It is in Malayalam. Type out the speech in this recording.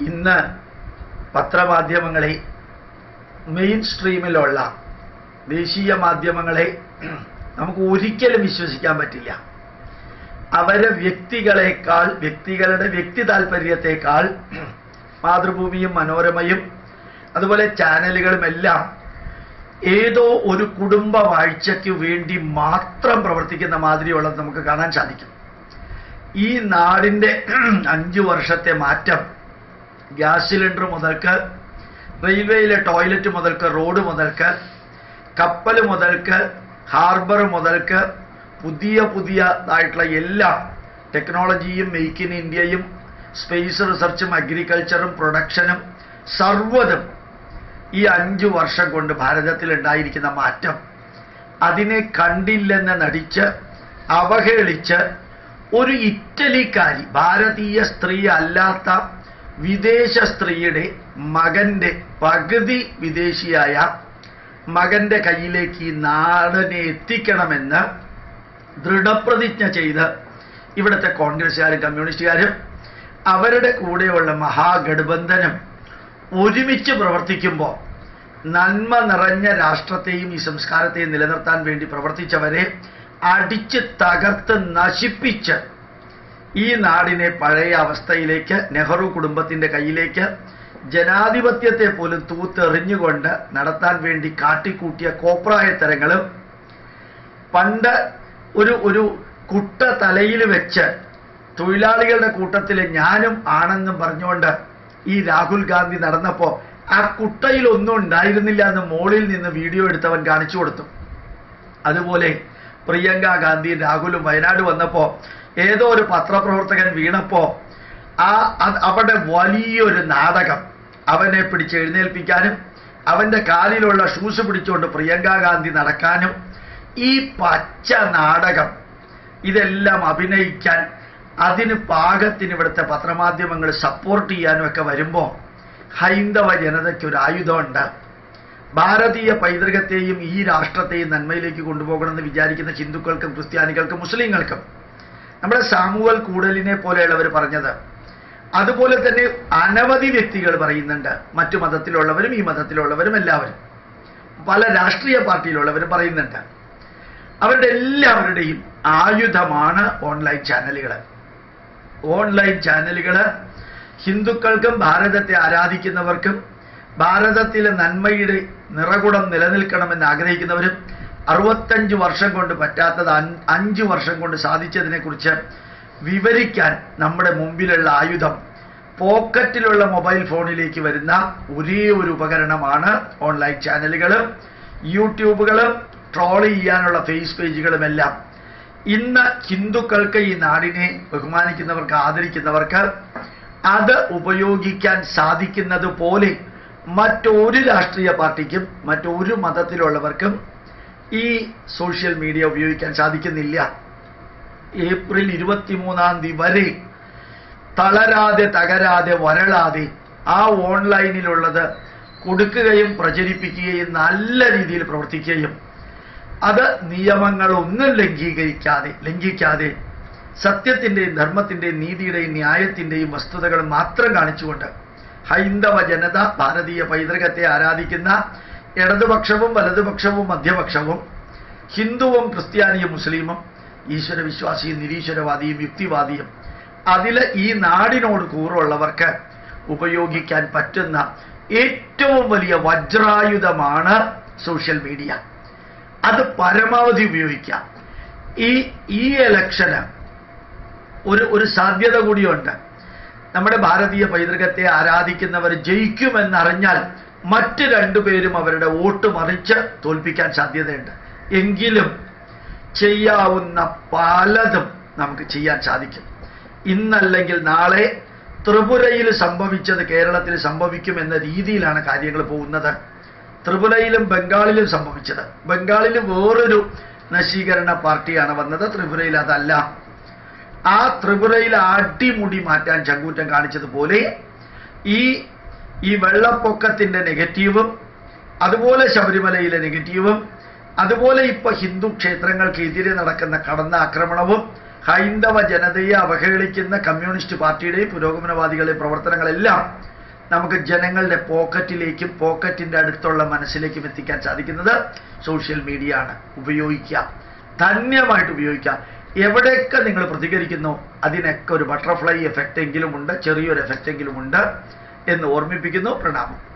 ഇന്ന് പത്രമാധ്യമങ്ങളെ മെയിൻ സ്ട്രീമിലുള്ള ദേശീയ മാധ്യമങ്ങളെ നമുക്ക് ഒരിക്കലും വിശ്വസിക്കാൻ പറ്റില്ല. അവരെ വ്യക്തികളെക്കാൾ വ്യക്തികളുടെ വ്യക്തി താല്പര്യത്തെക്കാൾ മാതൃഭൂമിയും മനോരമയും അതുപോലെ ചാനലുകളുമെല്ലാം ഏതോ ഒരു കുടുംബ വാഴ്ചയ്ക്ക് വേണ്ടി മാത്രം പ്രവർത്തിക്കുന്ന മാതിരിയുള്ളത് നമുക്ക് കാണാൻ സാധിക്കും. ഈ നാടിന്റെ അഞ്ചു വർഷത്തെ മാറ്റം ഗ്യാസ് സിലിണ്ടർ മുതൽക്ക് റെയിൽവേയിലെ ടോയ്ലറ്റ് മുതൽക്ക് റോഡ് മുതൽക്ക് കപ്പൽ മുതൽക്ക് ഹാർബർ മുതൽക്ക് പുതിയ പുതിയതായിട്ടുള്ള എല്ലാ ടെക്നോളജിയും മെയ്ക്ക് ഇൻ ഇന്ത്യയും സ്പേസ് റിസർച്ചും അഗ്രികൾച്ചറും പ്രൊഡക്ഷനും സർവതും ഈ അഞ്ചു വർഷം കൊണ്ട് ഭാരതത്തിൽ ഉണ്ടായിരിക്കുന്ന മാറ്റം അതിനെ കണ്ടില്ലെന്ന് നടിച്ച് അവഹേളിച്ച് ഒരു ഇറ്റലിക്കാരി ഭാരതീയ സ്ത്രീ അല്ലാത്ത വിദേശ സ്ത്രീയുടെ മകന്റെ പകുതി വിദേശിയായ മകന്റെ കയ്യിലേക്ക് ഈ നാടിനെ എത്തിക്കണമെന്ന് ദൃഢപ്രതിജ്ഞ ചെയ്ത് ഇവിടുത്തെ കോൺഗ്രസ്സുകാരും കമ്മ്യൂണിസ്റ്റുകാരും അവരുടെ കൂടെയുള്ള മഹാഗഠബന്ധനം ഒരുമിച്ച് പ്രവർത്തിക്കുമ്പോൾ നന്മ നിറഞ്ഞ രാഷ്ട്രത്തെയും ഈ സംസ്കാരത്തെയും നിലനിർത്താൻ വേണ്ടി പ്രവർത്തിച്ചവരെ അടിച്ച് തകർത്ത് നശിപ്പിച്ച് ഈ നാടിനെ പഴയ അവസ്ഥയിലേക്ക് നെഹ്റു കുടുംബത്തിന്റെ കയ്യിലേക്ക് ജനാധിപത്യത്തെ പോലും തൂത്തെറിഞ്ഞുകൊണ്ട് നടത്താൻ വേണ്ടി കാട്ടിക്കൂട്ടിയ കോപ്രായത്തരങ്ങളും പണ്ട് ഒരു ഒരു കുട്ട തലയിൽ വെച്ച് തൊഴിലാളികളുടെ കൂട്ടത്തിൽ ഞാനും ആണെന്നും പറഞ്ഞുകൊണ്ട് ഈ രാഹുൽ ഗാന്ധി നടന്നപ്പോൾ ആ കുട്ടയിൽ ഒന്നും ഉണ്ടായിരുന്നില്ല എന്ന് മോളിൽ നിന്ന് വീഡിയോ എടുത്തവൻ കാണിച്ചു കൊടുത്തു. അതുപോലെ പ്രിയങ്ക ഗാന്ധി രാഹുലും വയനാട് വന്നപ്പോ ഏതോ ഒരു പത്രപ്രവർത്തകൻ വീണപ്പോ ആ അവിടെ വലിയൊരു നാടകം അവനെ പിടിച്ച് എഴുന്നേൽപ്പിക്കാനും അവന്റെ കാലിലുള്ള ഷൂസ് പിടിച്ചുകൊണ്ട് പ്രിയങ്ക ഗാന്ധി നടക്കാനും ഈ പച്ച നാടകം ഇതെല്ലാം അഭിനയിക്കാൻ അതിന് പാകത്തിന് ഇവിടുത്തെ പത്രമാധ്യമങ്ങൾ സപ്പോർട്ട് ചെയ്യാനും ഒക്കെ വരുമ്പോൾ ഹൈന്ദവ ജനതയ്ക്ക് ഒരു ആയുധമുണ്ട്. ഭാരതീയ പൈതൃകത്തെയും ഈ രാഷ്ട്രത്തെയും നന്മയിലേക്ക് കൊണ്ടുപോകണമെന്ന് വിചാരിക്കുന്ന ഹിന്ദുക്കൾക്കും ക്രിസ്ത്യാനികൾക്കും മുസ്ലിങ്ങൾക്കും നമ്മുടെ സാമുവൽ കൂടലിനെ പോലെയുള്ളവർ പറഞ്ഞത്. അതുപോലെ തന്നെ അനവധി വ്യക്തികൾ പറയുന്നുണ്ട്. മറ്റു മതത്തിലുള്ളവരും ഈ മതത്തിലുള്ളവരും എല്ലാവരും. പല രാഷ്ട്രീയ പാർട്ടിയിലുള്ളവരും പറയുന്നുണ്ട്. അവരുടെ എല്ലാവരുടെയും ആയുധമാണ് ഓൺലൈൻ ചാനലുകൾ ഓൺലൈൻ ചാനലുകൾ ഹിന്ദുക്കൾക്കും ഭാരതത്തെ ആരാധിക്കുന്നവർക്കും ഭാരതത്തിലെ നന്മയുടെ നിറകുടം നിലനിൽക്കണമെന്ന് ആഗ്രഹിക്കുന്നവരും അറുപത്തഞ്ച് വർഷം കൊണ്ട് പറ്റാത്തത് അഞ്ച് വർഷം കൊണ്ട് സാധിച്ചതിനെക്കുറിച്ച് വിവരിക്കാൻ നമ്മുടെ മുമ്പിലുള്ള ആയുധം പോക്കറ്റിലുള്ള മൊബൈൽ ഫോണിലേക്ക് വരുന്ന ഒരേ ഒരു ഉപകരണമാണ് ഓൺലൈൻ ചാനലുകൾ യൂട്യൂബുകൾ ട്രോൾ ചെയ്യാനുള്ള ഫേസ് പേജുകളുമെല്ലാം ഇന്ന് ഹിന്ദുക്കൾക്ക് ഈ നാടിനെ ബഹുമാനിക്കുന്നവർക്ക് ആദരിക്കുന്നവർക്ക് അത് ഉപയോഗിക്കാൻ സാധിക്കുന്നത് പോലെ മറ്റൊരു രാഷ്ട്രീയ പാർട്ടിക്കും മറ്റൊരു മതത്തിലുള്ളവർക്കും ഈ സോഷ്യൽ മീഡിയ ഉപയോഗിക്കാൻ സാധിക്കുന്നില്ല. ഏപ്രിൽ ഇരുപത്തിമൂന്നാം തീയതി വരെ തളരാതെ തകരാതെ വരളാതെ ആ ഓൺലൈനിലുള്ളത് കൊടുക്കുകയും പ്രചരിപ്പിക്കുകയും നല്ല രീതിയിൽ പ്രവർത്തിക്കുകയും അത് നിയമങ്ങളൊന്നും ലംഘീകരിക്കാതെ ലംഘിക്കാതെ സത്യത്തിന്റെയും ധർമ്മത്തിന്റെയും നീതിയുടെയും ന്യായത്തിന്റെയും വസ്തുതകൾ മാത്രം കാണിച്ചുകൊണ്ട് ഹൈന്ദവ ജനത ഭാരതീയ പൈതൃകത്തെ ആരാധിക്കുന്ന ഇടതുപക്ഷവും വലതുപക്ഷവും മധ്യപക്ഷവും ഹിന്ദുവും ക്രിസ്ത്യാനിയും മുസ്ലിമും ഈശ്വരവിശ്വാസിയും നിരീശ്വരവാദിയും യുക്തിവാദിയും അതിൽ ഈ നാടിനോട് കൂറുള്ളവർക്ക് ഉപയോഗിക്കാൻ പറ്റുന്ന ഏറ്റവും വലിയ വജ്രായുധമാണ് സോഷ്യൽ മീഡിയ. അത് പരമാവധി ഉപയോഗിക്കാം ഈ ഈ ഇലക്ഷന് ഒരു ഒരു സാധ്യത കൂടിയുണ്ട്. നമ്മുടെ ഭാരതീയ പൈതൃകത്തെ ആരാധിക്കുന്നവർ ജയിക്കുമെന്നറിഞ്ഞാൽ മറ്റ് രണ്ടുപേരും അവരുടെ വോട്ട് മറിച്ച് തോൽപ്പിക്കാൻ സാധ്യതയുണ്ട്. എങ്കിലും ചെയ്യാവുന്ന പലതും നമുക്ക് ചെയ്യാൻ സാധിക്കും. ഇന്നല്ലെങ്കിൽ നാളെ ത്രിപുരയിൽ സംഭവിച്ചത് കേരളത്തിൽ സംഭവിക്കും എന്ന രീതിയിലാണ് കാര്യങ്ങൾ പോകുന്നത്. ത്രിപുരയിലും ബംഗാളിലും സംഭവിച്ചത്. ബംഗാളിൽ വേറൊരു നശീകരണ പാർട്ടിയാണ് വന്നത്. ത്രിപുരയിൽ അതല്ല. ആ ത്രിപുരയിൽ അടിമുടി മാറ്റാൻ ചങ്കൂറ്റം കാണിച്ചതുപോലെ ഈ ഈ വെള്ളപ്പൊക്കത്തിന്റെ നെഗറ്റീവും അതുപോലെ ശബരിമലയിലെ നെഗറ്റീവും അതുപോലെ ഇപ്പൊ ഹിന്ദു ക്ഷേത്രങ്ങൾക്ക് എതിരെ നടക്കുന്ന കടന്ന ആക്രമണവും ഹൈന്ദവ ജനതയെ അവഹേളിക്കുന്ന കമ്മ്യൂണിസ്റ്റ് പാർട്ടിയുടെയും പുരോഗമനവാദികളുടെയും പ്രവർത്തനങ്ങളെല്ലാം നമുക്ക് ജനങ്ങളുടെ പോക്കറ്റിലേക്കും പോക്കറ്റിന്റെ അടുത്തുള്ള മനസ്സിലേക്കും എത്തിക്കാൻ സാധിക്കുന്നത് സോഷ്യൽ മീഡിയ ആണ് ഉപയോഗിക്കുക. ധന്യമായിട്ട് ഉപയോഗിക്കുക. എവിടെയൊക്കെ നിങ്ങൾ പ്രതികരിക്കുന്നു അതിനൊക്കെ ഒരു ബട്ടർഫ്ലൈ എഫക്റ്റ് എങ്കിലും ഉണ്ട് ചെറിയൊരു എഫക്റ്റ് എങ്കിലും ഉണ്ട്. എന്ന് ഓർമ്മിപ്പിക്കുന്നു. പ്രണാമം.